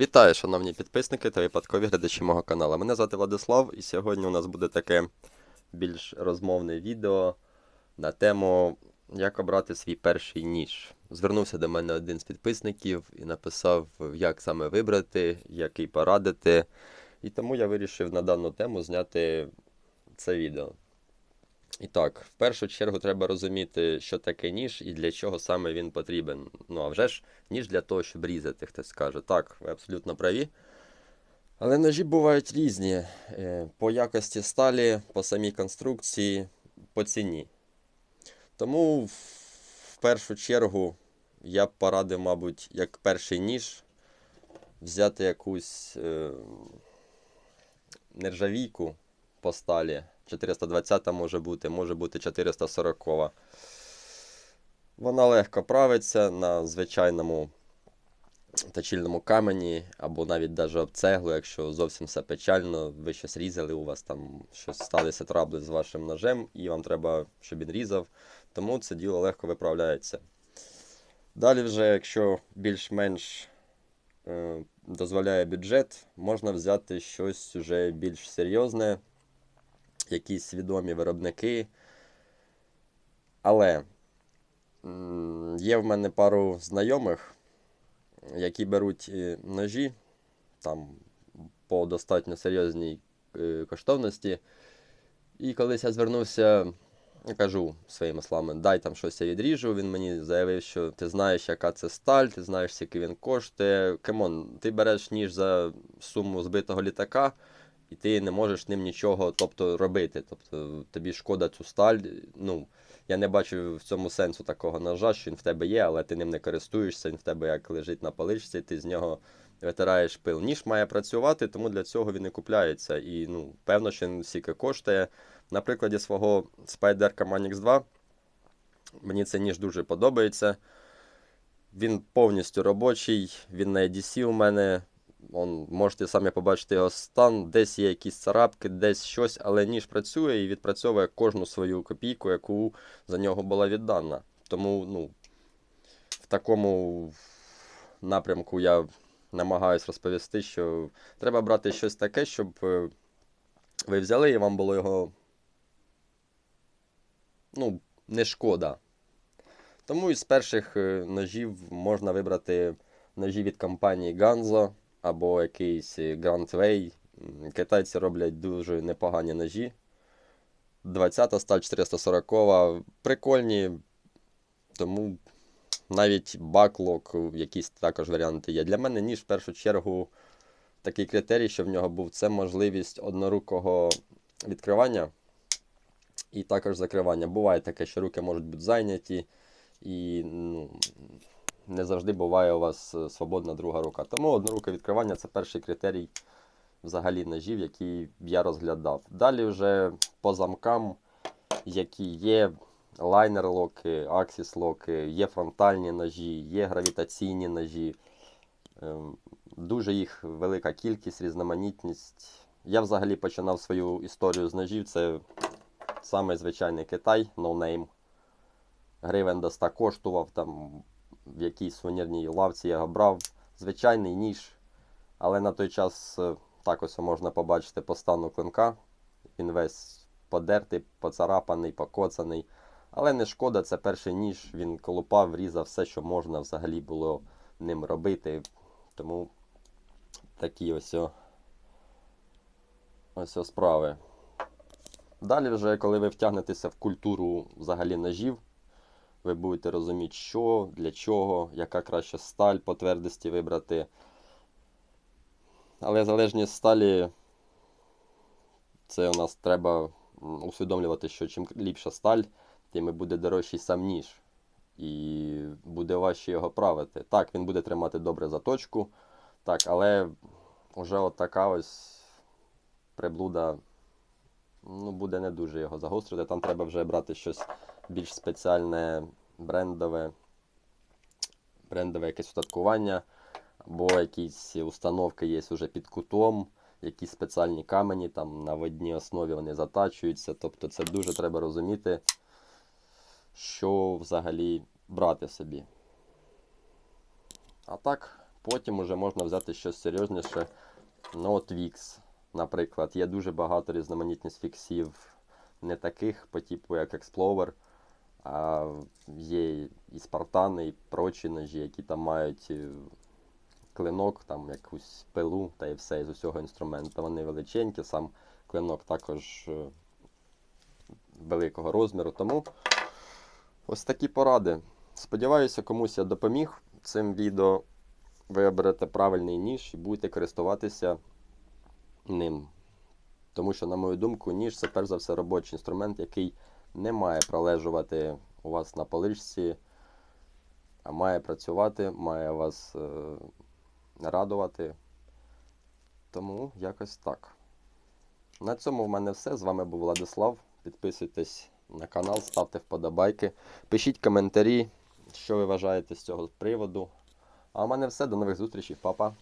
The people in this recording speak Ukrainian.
Вітаю, шановні підписники та випадкові глядачі мого каналу. Мене звати Владислав, і сьогодні у нас буде таке більш розмовне відео на тему, як обрати свій перший ніж. Звернувся до мене один з підписників і написав, як саме вибрати, який порадити. І тому я вирішив на дану тему зняти це відео. І так, в першу чергу треба розуміти, що таке ніж і для чого саме він потрібен. Ну, а вже ж ніж для того, щоб різати, хтось скаже. Так, ви абсолютно праві. Але ножі бувають різні е, по якості сталі, по самій конструкції, по ціні. Тому в першу чергу я б порадив, мабуть, як перший ніж взяти якусь е, нержавійку по сталі. 420 може бути, може бути 440. Вона легко правиться на звичайному точильному камені, або навіть даже об цеглу, якщо зовсім все печально, ви щось різали, у вас там щось сталися трабли з вашим ножем, і вам треба, щоб він різав. Тому це діло легко виправляється. Далі, вже, якщо більш-менш е, дозволяє бюджет, можна взяти щось вже більш серйозне, якісь відомі виробники. Але є в мене пару знайомих, які беруть е, ножі там по достатньо серйозній е, коштовності. І колись я звернувся, я кажу своїми словами, дай там щось я відріжу. Він мені заявив, що ти знаєш, яка це сталь, ти знаєш, скільки він коштує. Кемон, ти береш ніж за суму збитого літака, і ти не можеш ним нічого тобто, робити. Тобто тобі шкода цю сталь. Ну, я не бачу в цьому сенсу такого ножа, що він в тебе є, але ти ним не користуєшся, він в тебе як лежить на поличці, ти з нього витираєш пил. Ніж має працювати, тому для цього він і купляється. І ну, певно, що він стільки коштує. На прикладі свого Spider Manix 2 мені цей ніж дуже подобається. Він повністю робочий, він на EDC у мене. Он, можете самі побачити його стан, десь є якісь царапки, десь щось, але ніж працює і відпрацьовує кожну свою копійку, яку за нього була віддана. Тому ну, в такому напрямку я намагаюсь розповісти, що треба брати щось таке, щоб е, ви взяли і вам було його ну, не шкода. Тому із перших е, ножів можна вибрати ножі від компанії Ganzo або якийсь Grand Way. Китайці роблять дуже непогані ножі. 20 сталь 440 прикольні. Тому навіть баклок, якісь також варіанти є. Для мене ніж в першу чергу такий критерій, що в нього був це можливість однорукого відкривання і також закривання. Буває таке, що руки можуть бути зайняті, і ну, не завжди буває у вас е, свободна друга рука. Тому одноруке відкривання це перший критерій взагалі ножів, який я розглядав. Далі вже по замкам, які є лайнер-локи, аксіс-локи, є фронтальні ножі, є гравітаційні ножі. Ем, Дуже їх велика кількість, різноманітність. Я взагалі починав свою історію з ножів. Це самий звичайний Китай, no name. Гривень до 100 коштував, там в якійсь сувенірній лавці я брав. Звичайний ніж. Але на той час е, так ось можна побачити по стану клинка. Він весь подертий, поцарапаний, покоцаний. Але не шкода, це перший ніж. Він колупав, різав все, що можна взагалі було ним робити. Тому такі ось ось справи. Далі, вже, коли ви втягнетеся в культуру взагалі ножів, ви будете розуміти, що, для чого, яка краща сталь по твердості вибрати. Але залежність сталі, це у нас треба усвідомлювати, що чим ліпша сталь, тим і буде дорожчий сам ніж. І буде важче його правити. Так, він буде тримати добре заточку, так, але вже от така ось приблуда ну, буде не дуже його загострити. Там треба вже брати щось більш спеціальне, брендове, брендове якесь устаткування, або якісь установки є вже під кутом, якісь спеціальні камені там на водній основі вони затачуються. Тобто це дуже треба розуміти, що взагалі брати собі. А так, Потім уже можна взяти щось серйозніше. Ну, от Вікс, наприклад. Є дуже багато різноманітність фіксів, не таких по типу як Explorer, а є і Спартани, і прочі ножі, які там мають е, клинок, там якусь пилу та і все з усього інструменту. Вони величенькі, сам клинок також е, великого розміру. Тому ось такі поради. Сподіваюся, комусь я допоміг цим відео. Ви оберете правильний ніж і будете користуватися ним. Тому що, на мою думку, ніж це перш за все робочий інструмент, який не має пролежувати у вас на поличці, а має працювати, має вас е, радувати. Тому якось так. На цьому в мене все. З вами був Владислав. Підписуйтесь на канал, ставте вподобайки, пишіть коментарі, що ви вважаєте з цього приводу. А у мене все. До нових зустрічей, Па-па.